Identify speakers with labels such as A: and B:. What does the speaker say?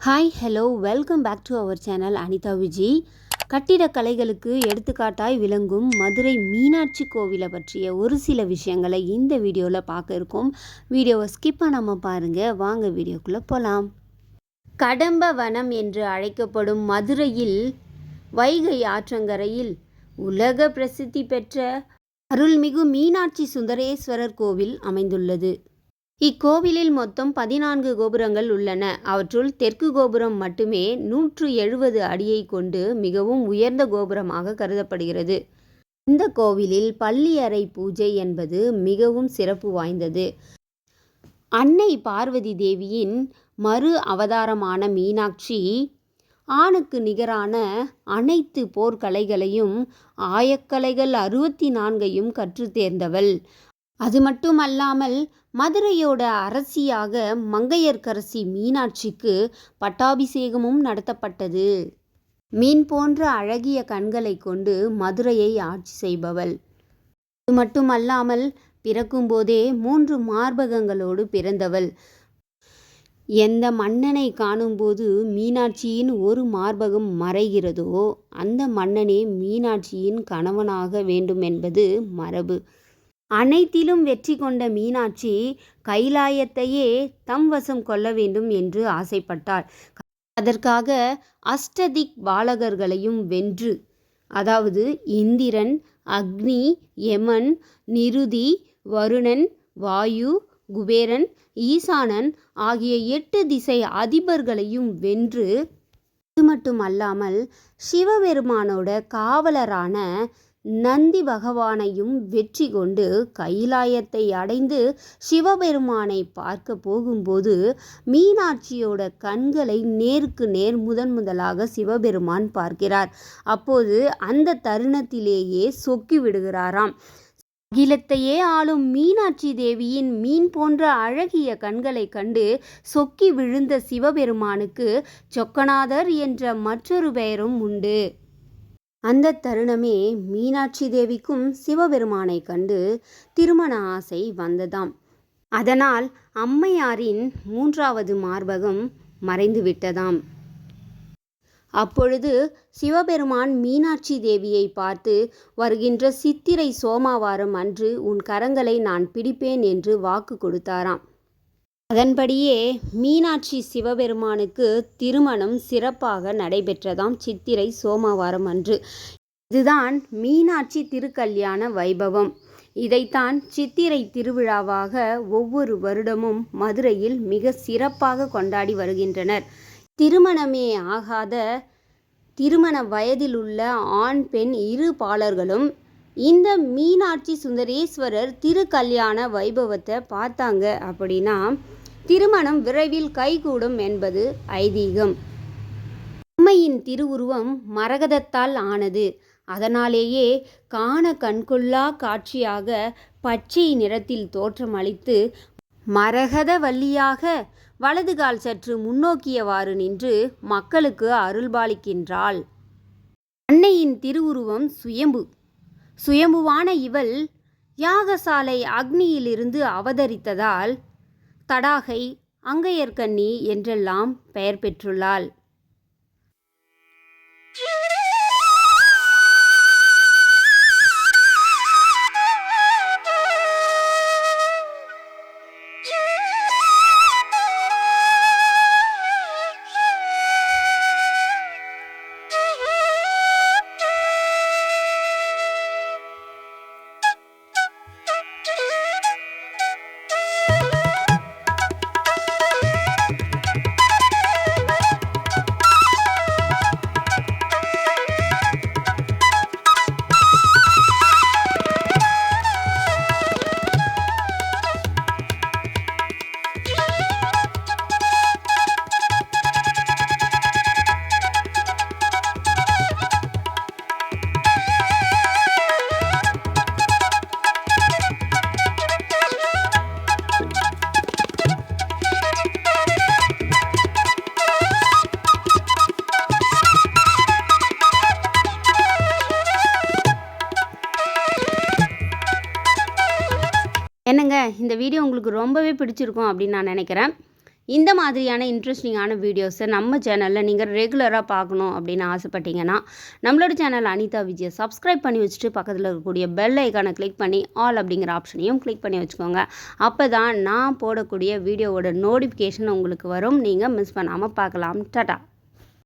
A: Hi hello welcome back to our channel Anitha Viji கட்டிடக்கலைகளுக்கு எடுத்துக்காட்டாய் விளங்கும் மதுரை மீனாட்சி கோவிலை பற்றிய ஒரு சில விஷயங்களை இந்த வீடியோவில் பார்க்க இருக்கோம். வீடியோவை ஸ்கிப் பண்ணாமல் பாருங்கள் வாங்க வீடியோக்குள்ளே போகலாம் கடம்ப வனம் என்று அழைக்கப்படும் மதுரையில் வைகை ஆற்றங்கரையில் உலக பிரசித்தி பெற்ற அருள்மிகு மீனாட்சி சுந்தரேஸ்வரர் கோவில் அமைந்துள்ளது. இக்கோவிலில் மொத்தம் பதினான்கு கோபுரங்கள் உள்ளன. அவற்றுள் தெற்கு கோபுரம் மட்டுமே நூற்று எழுபது அடியை கொண்டு மிகவும் உயர்ந்த கோபுரமாக கருதப்படுகிறது. இந்த கோவிலில் பள்ளி அறை பூஜை என்பது மிகவும் சிறப்பு வாய்ந்தது. அன்னை பார்வதி தேவியின் மறு அவதாரமான மீனாட்சி ஆணுக்கு நிகரான அனைத்து போர்க்கலைகளையும் ஆயக்கலைகள் அறுபத்தி நான்கையும் கற்றுத்தேர்ந்தவள் அது மட்டுமல்லாமல் மதுரையோட அரசியாக மங்கையர்க்கரசி மீனாட்சிக்கு பட்டாபிஷேகமும் நடத்தப்பட்டது. மீன் போன்ற அழகிய கண்களை கொண்டு மதுரையை ஆட்சி செய்பவள். அது மட்டுமல்லாமல் பிறக்கும்போதே மூன்று மார்பகங்களோடு பிறந்தவள். எந்த மன்னனை காணும்போது மீனாட்சியின் ஒரு மார்பகம் மறைகிறதோ அந்த மன்னனே மீனாட்சியின் கணவனாக வேண்டும் என்பது மரபு. அனைத்திலும் வெற்றி கொண்ட மீனாட்சி கைலாயத்தையே தம் வசம் கொள்ள வேண்டும் என்று ஆசைப்பட்டாள். அதற்காக அஷ்டதிக் பாலகர்களையும் வென்று அதாவது இந்திரன் அக்னி யமன் நிருதி வருணன் வாயு குபேரன் ஈசானன் ஆகிய எட்டு திசை அதிபர்களையும் வென்று அது மட்டுமல்லாமல் சிவபெருமானோட காவலரான நந்தி பகவானையும் வெற்றி கொண்டு கைலாயத்தை அடைந்து சிவபெருமானை பார்க்க போகும்போது மீனாட்சியோட கண்களை நேருக்கு நேர் முதன் முதலாக சிவபெருமான் பார்க்கிறார். அப்போது அந்த தருணத்திலேயே சொக்கி விடுகிறாராம். அகிலத்தையே ஆளும் மீனாட்சி தேவியின் மீன் போன்ற அழகிய கண்களை கண்டு சொக்கி விழுந்த சிவபெருமானுக்கு சொக்கநாதர் என்ற மற்றொரு பெயரும் உண்டு. அந்த தருணமே மீனாட்சி தேவிக்கும் சிவபெருமானை கண்டு திருமண ஆசை வந்ததாம். அதனால் அம்மையாரின் மூன்றாவது மார்பகம் மறைந்து விட்டதாம். அப்பொழுது சிவபெருமான் மீனாட்சி தேவியை பார்த்து வருகின்ற சித்திரை சோமாவாரம் அன்று உன் கரங்களை நான் பிடிப்பேன் என்று வாக்கு கொடுத்தாராம். அதன்படியே மீனாட்சி சிவபெருமானுக்கு திருமணம் சிறப்பாக நடைபெற்றதாம் சித்திரை சோமவாரம் அன்று. இதுதான் மீனாட்சி திருக்கல்யாண வைபவம். இதைத்தான் சித்திரை திருவிழாவாக ஒவ்வொரு வருடமும் மதுரையில் மிக சிறப்பாக கொண்டாடி வருகின்றனர். திருமணமே ஆகாத திருமண வயதில் உள்ள ஆண் பெண் இரு பாலர்களும் இந்த மீனாட்சி சுந்தரேஸ்வரர் திருக்கல்யாண வைபவத்தை பார்த்தாங்க அப்படின்னா திருமணம் விரைவில் கைகூடும் என்பது ஐதீகம். அம்மையின் திருவுருவம் மரகதத்தால் ஆனது. அதனாலேயே காண கண்கொள்ளா காட்சியாக பச்சை நிறத்தில் தோற்றமளித்து மரகத வள்ளியாக வலதுகால் சற்று முன்னோக்கியவாறு நின்று மக்களுக்கு அருள்பாலிக்கின்றாள். அன்னையின் திருவுருவம் சுயம்பு. சுயம்புவான இவள் யாகசாலை அக்னியிலிருந்து அவதரித்ததால் தடாகை அங்கையர்கண்ணி என்றெல்லாம் பெயர் பெற்றுள்ளாள். உங்களுக்கு ரொம்பவே பிடிச்சிருக்கும் அப்படின்னு நான் நினைக்கிறேன். இந்த மாதிரியான இன்ட்ரெஸ்டிங்கான வீடியோஸை நம்ம சேனலில் நீங்கள் ரெகுலராக பார்க்கணும் அப்படின்னு ஆசைப்பட்டீங்கன்னா நம்மளோட சேனல் அனிதா விஜயை சப்ஸ்கிரைப் பண்ணி வச்சுட்டு பக்கத்தில் இருக்கக்கூடிய பெல் ஐக்கானை கிளிக் பண்ணி ஆல் அப்படிங்கிற ஆப்ஷனையும் கிளிக் பண்ணி வச்சுக்கோங்க. அப்போ தான் நான் போடக்கூடிய வீடியோவோட நோட்டிஃபிகேஷன் உங்களுக்கு வரும். நீங்கள் மிஸ் பண்ணாமல் பார்க்கலாம். டாட்டா